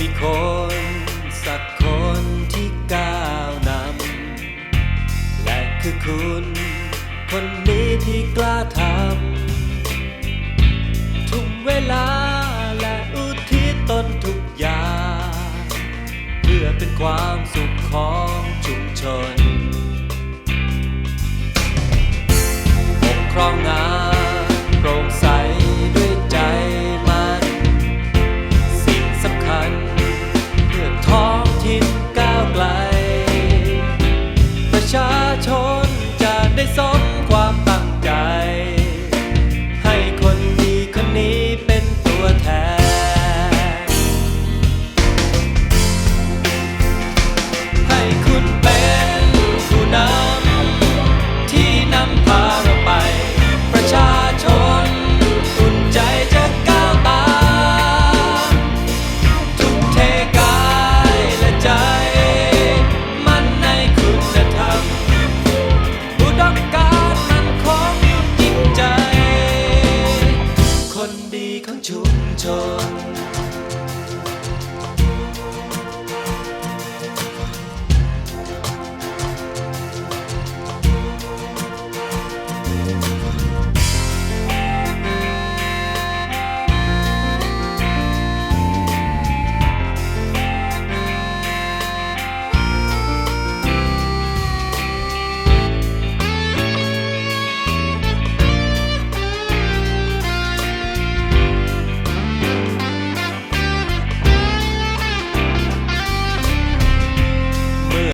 มีคน สักคนที่ก้าวนำ และคือคุณ คนนี้ที่กล้าทำ ทุกเวลาและอุทิศตนทุกอย่าง เพื่อเป็นความสุขของชุมชน ชนจะได้สมความ chốn tròn